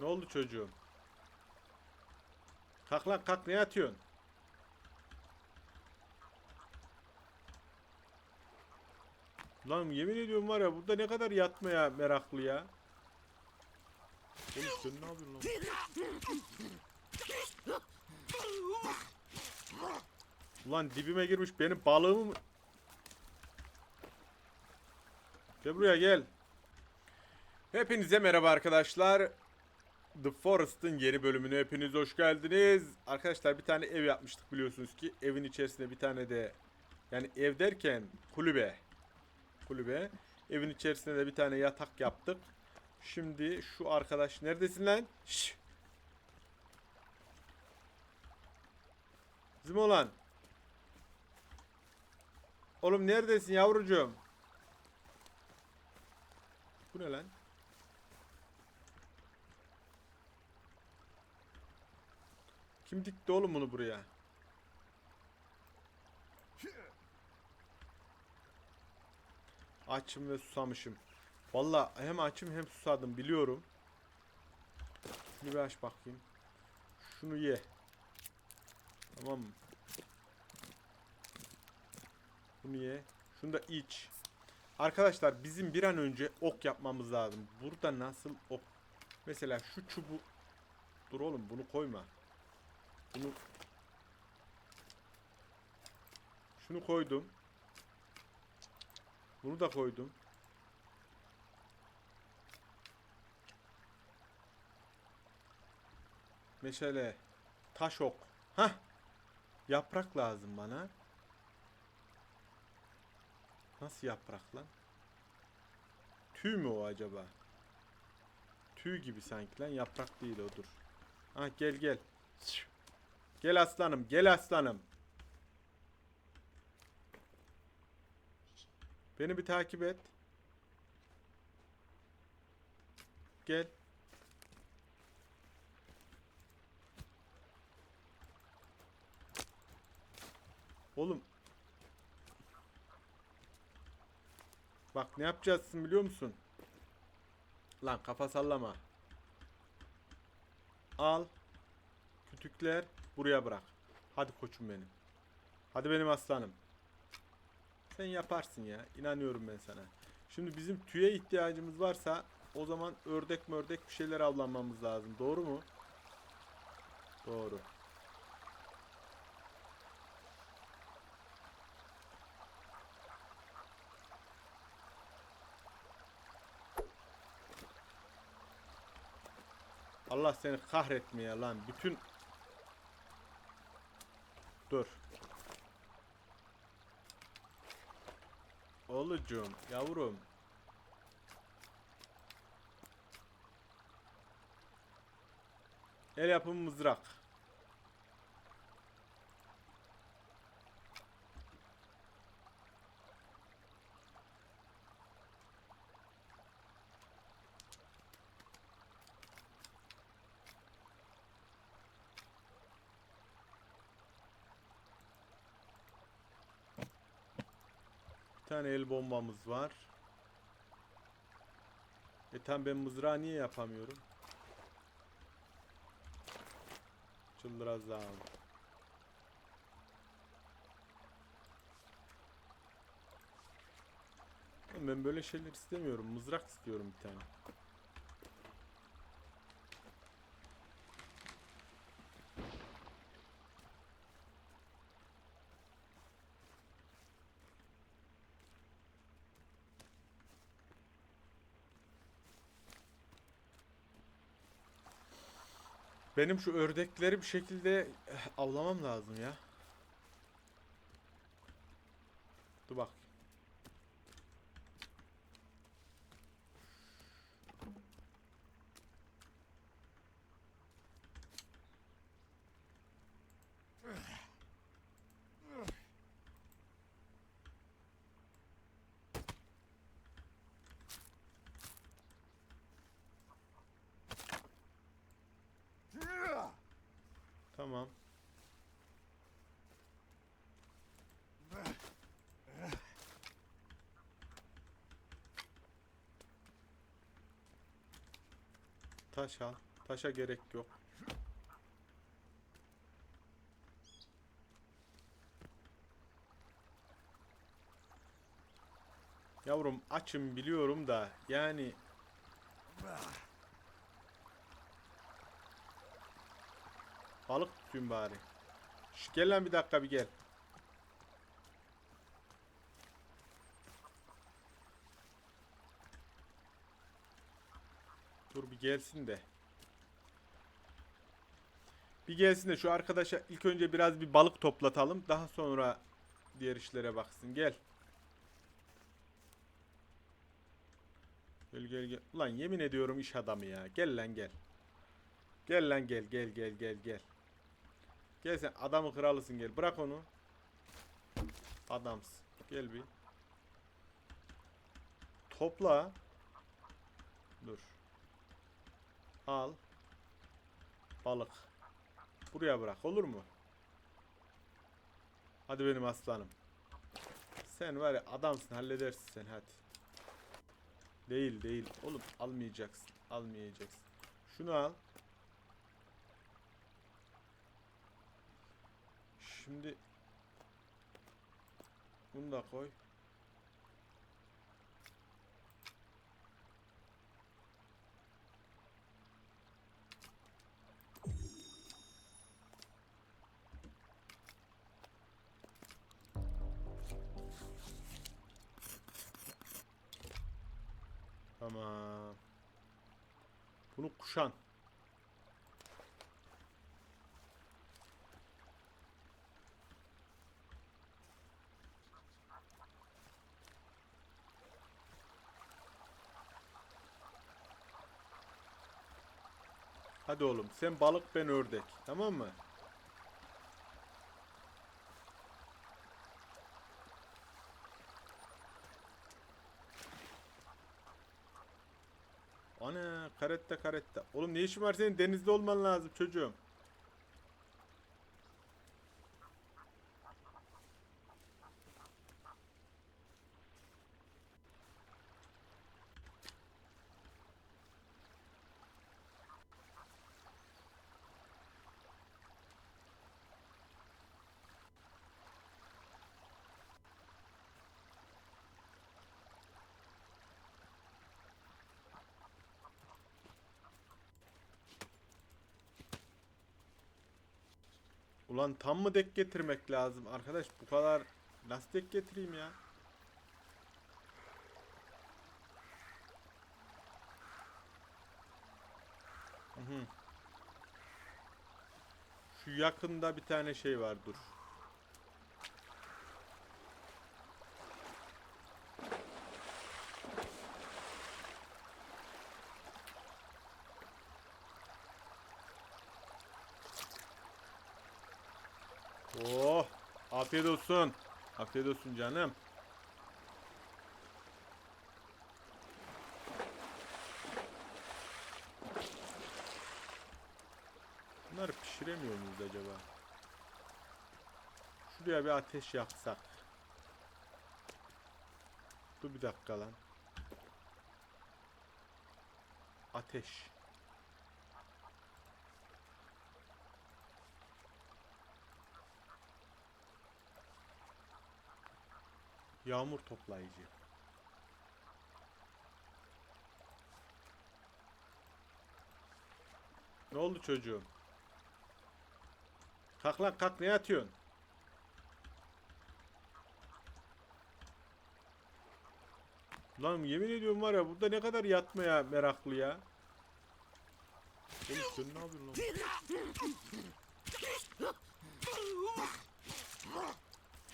Ne oldu çocuğum? Kalk lan kalk ne yatıyorsun? Lan yemin ediyorum var ya burada ne kadar yatmaya meraklı ya. Oğlum sen ne yapıyorsun lan? Ulan dibime girmiş benim balığımı mı? Gel buraya gel. Hepinize merhaba arkadaşlar. The Forest'ın yeni bölümüne hepiniz hoş geldiniz. Arkadaşlar bir tane ev yapmıştık biliyorsunuz ki. Evin içerisinde bir tane de yani ev derken kulübe. Kulübe. Evin içerisinde de bir tane yatak yaptık. Şimdi şu arkadaş neredesin lan? Şşş. Bizim olan. Oğlum neredesin yavrucuğum? Bu ne lan? Kim dikti oğlum bunu buraya? Açım ve susamışım. Valla hem açım hem susadım biliyorum. Şunu bir aç bakayım. Şunu ye. Tamam mı? Bunu ye. Şunu da iç. Arkadaşlar bizim bir an önce ok yapmamız lazım. Burada nasıl ok? Mesela şu çubu... Dur oğlum bunu koyma. Bunu... Şunu koydum. Bunu da koydum. Meşale. Taş ok. Hah. Yaprak lazım bana. Nasıl yaprak lan? Tüy mü o acaba? Tüy gibi sanki lan yaprak değil o dur. Ha gel gel. Gel aslanım gel aslanım. Beni bir takip et. Gel. Oğlum Bak ne yapacaksın biliyor musun? Lan kafa sallama. Al. Kütükler buraya bırak. Hadi koçum benim. Hadi benim aslanım. Sen yaparsın ya. İnanıyorum ben sana. Şimdi bizim tüye ihtiyacımız varsa o zaman ördek mördek bir şeyler avlanmamız lazım. Doğru mu? Doğru. Allah seni kahretmeye lan. Bütün Dur. Oğlucuğum, yavrum. El yapımı mızrak. Tane el bombamız var. E tam ben mızrağı niye yapamıyorum? Çıldıracağım. Ben böyle şeyler istemiyorum. Mızrak istiyorum bir tane. Benim şu ördekleri bir şekilde eh, avlamam lazım ya. Dur bak. Tamam. Taş al. Taşa gerek yok. Yavrum açım biliyorum da yani Balık tutayım bari. Şş, gel lan bir dakika bir gel. Gelsin de. Bir gelsin de şu arkadaşa ilk önce biraz bir balık toplatalım. Daha sonra diğer işlere baksın. Gel. Gel gel gel. Ulan yemin ediyorum iş adamı ya. Gel lan gel. Gel lan gel gel gel gel gel. Gel sen adamı kralısın gel. Bırak onu. Adamsın. Gel bir. Topla. Dur. Al. Balık. Buraya bırak olur mu? Hadi benim aslanım. Sen var ya adamsın halledersin sen hadi. Değil değil. Oğlum almayacaksın. Almayacaksın. Şunu al. Şimdi bunu da koy. Bunu kuşan. Hadi oğlum sen balık ben ördek. Tamam mı? Ana karette karette. Oğlum ne işin var senin denizde olman lazım çocuğum. Ulan tam mı dek getirmek lazım arkadaş? Bu kadar dek getireyim ya? Hı hı. Şu yakında bir tane şey var dur. Afiyet olsun. Afiyet olsun canım. Bunları pişiremiyor muyuz acaba? Şuraya bir ateş yaksak. Dur bir dakika lan. Ateş. Yağmur toplayıcı. Ne oldu çocuğum? Kalk lan kalk ne yatıyorsun? Lan yemin ediyorum var ya burada ne kadar yatmaya meraklı ya. Oğlum sen ne yapıyorsun lan?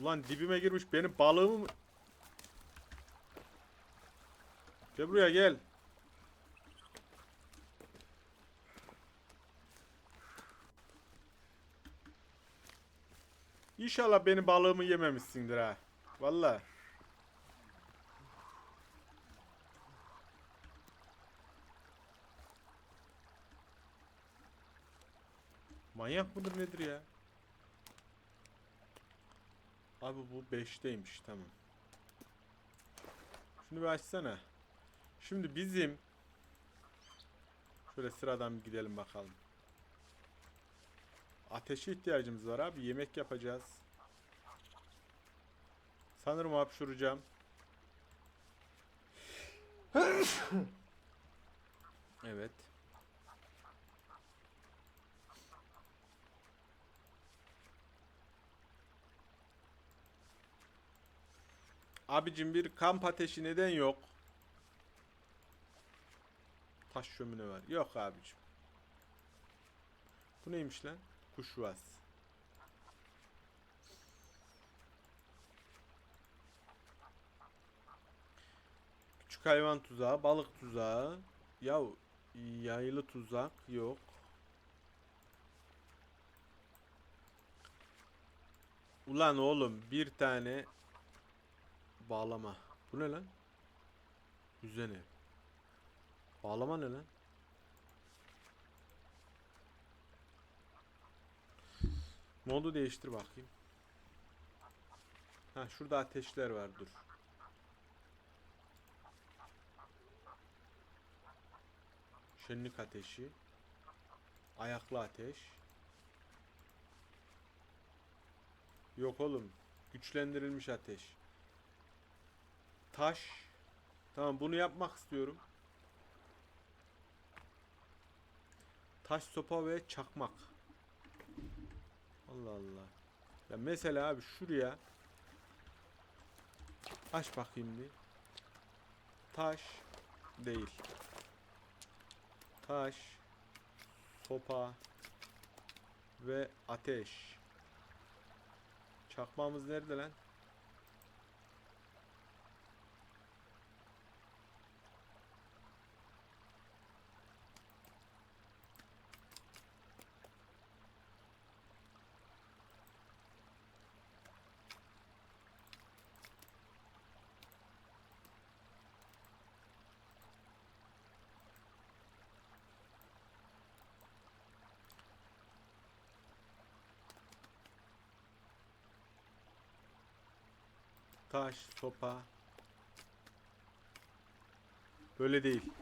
Ulan dibime girmiş benim balığımı mı? Gel buraya gel. İnşallah benim balığımı yememişsindir ha. Vallahi. Manyak mıdır nedir ya? Abi bu 5'teymiş tamam. Şunu bir açsana. Şimdi bizim Şöyle sıradan bir gidelim bakalım. Ateşe ihtiyacımız var abi. Yemek yapacağız. Sanırım hapşuracağım. evet. Abicim bir kamp ateşi neden yok? Taş şömine var. Yok abicim. Bu neymiş lan? Kuşvaz. Küçük hayvan tuzağı, balık tuzağı. Ya yaylı tuzak yok. Ulan oğlum bir tane bağlama. Bu ne lan? Yüzene. Bağlama ne lan? Modu değiştir bakayım. Ha şurada ateşler var dur. Şenlik ateşi. Ayaklı ateş. Yok oğlum. Güçlendirilmiş ateş. Taş. Tamam bunu yapmak istiyorum. Taş sopa ve çakmak. Allah Allah. Ya mesela abi şuraya aç bakayım bir. Taş değil. Taş, sopa ve ateş. Çakmağımız nerede lan? Taş, sopa. Böyle değil.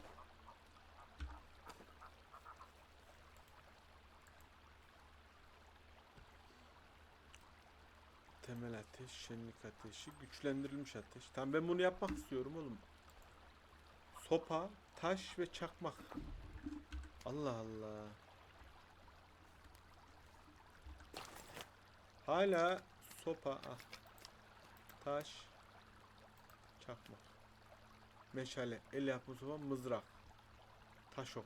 Temel ateş, şenlik ateşi, güçlendirilmiş ateş. Tamam ben bunu yapmak istiyorum oğlum. Sopa, taş ve çakmak. Allah Allah. Hala sopa. Ah. Taş. Çakmak. Meşale. El yapımı sopa. Mızrak. Taş ok.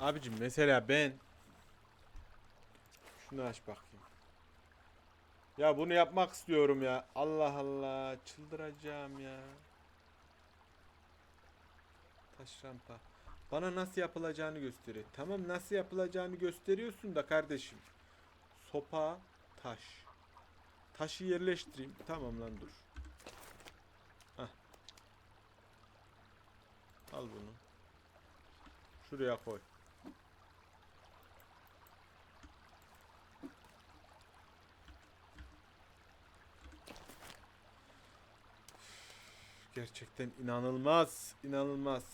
Abicim mesela ben şunu aç bakayım. Ya bunu yapmak istiyorum ya. Allah Allah. Çıldıracağım ya. Taş rampa. Bana nasıl yapılacağını gösteriyor. Tamam nasıl yapılacağını gösteriyorsun da kardeşim. Sopa, taş. Taşı yerleştireyim. Tamam lan dur. Hah. Al bunu. Şuraya koy. Gerçekten inanılmaz, inanılmaz.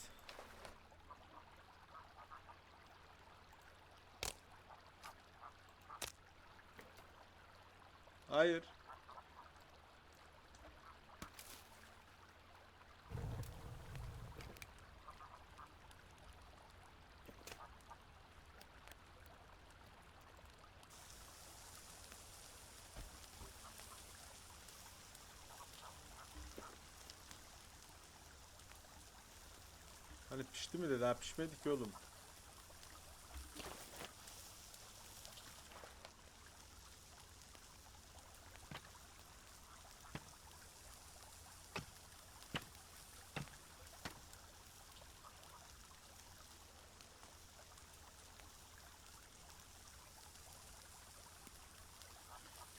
Hayır. Hani pişti mi de daha pişmedi ki oğlum.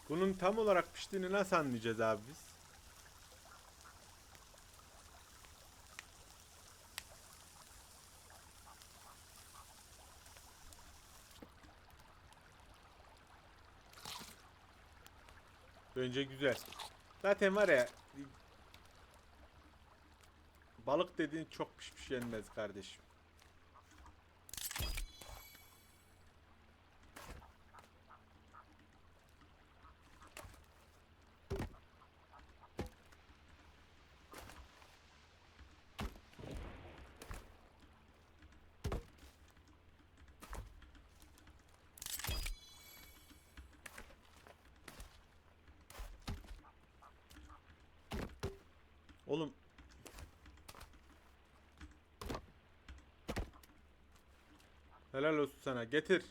Bunun tam olarak piştiğini nasıl anlayacağız abi biz? Bence güzel. Zaten var ya balık dediğin çok pişmiş yenmez kardeşim. Oğlum Helal olsun sana. Getir.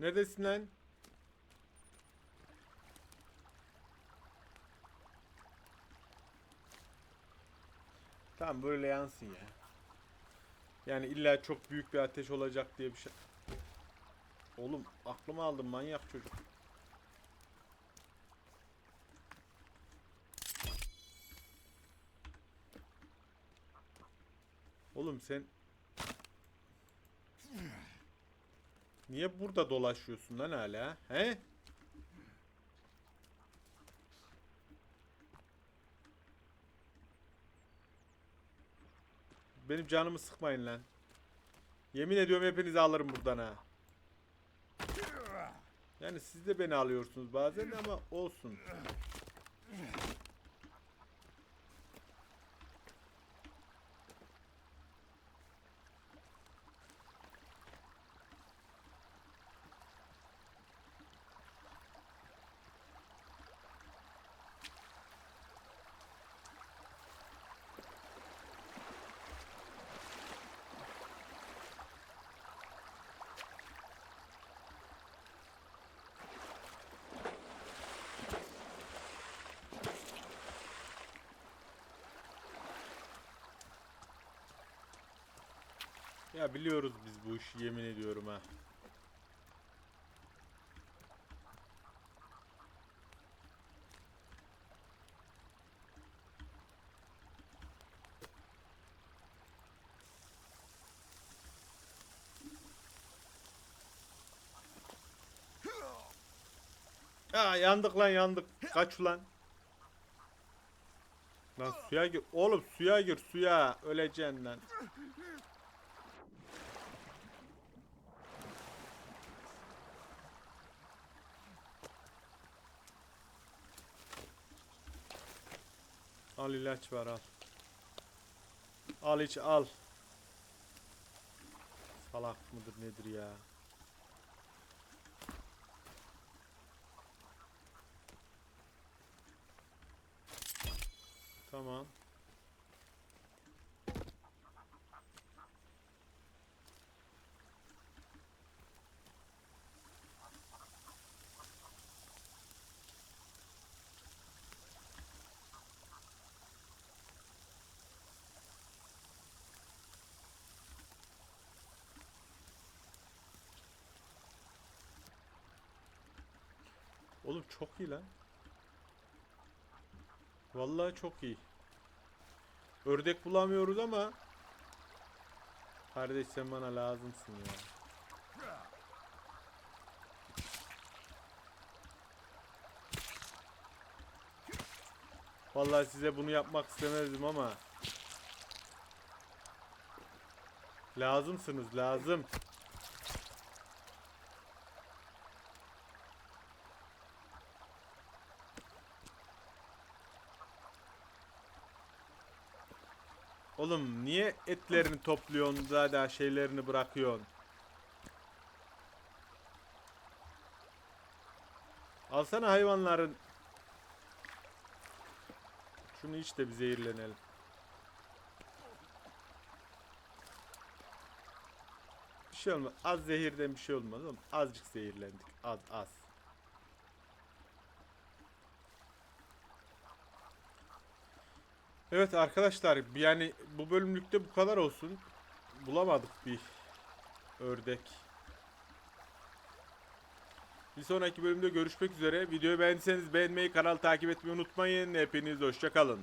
Neredesin lan? Tamam böyle yansın ya. Yani illa çok büyük bir ateş olacak diye bir şey. Oğlum aklımı aldın manyak çocuk. Oğlum sen Niye burada dolaşıyorsun lan hala? He? Benim canımı sıkmayın lan. Yemin ediyorum hepinizi alırım buradan ha. Yani siz de beni alıyorsunuz bazen ama olsun. Ya biliyoruz biz bu işi yemin ediyorum ha. Ya yandık lan yandık. Kaç ulan. Lan suya gir. Oğlum suya gir suya. Öleceksin lan. Al ilaç var al. Al iç al. Salak mıdır nedir ya? Tamam. Oğlum çok iyi lan. Vallahi çok iyi. Ördek bulamıyoruz ama Kardeş sen bana lazımsın ya. Vallahi size bunu yapmak istemezdim ama Lazımsınız lazım. Oğlum niye etlerini topluyorsun da şeylerini bırakıyorsun? Alsana hayvanların. Şunu iç de bir zehirlenelim. Bir şey olmaz. Az zehirden bir şey olmaz oğlum. Azıcık zehirlendik. Az az. Evet arkadaşlar yani bu bölümlükte bu kadar olsun. Bulamadık bir ördek. Bir sonraki bölümde görüşmek üzere. Videoyu beğendiyseniz beğenmeyi, kanalı takip etmeyi unutmayın. Hepiniz hoşçakalın.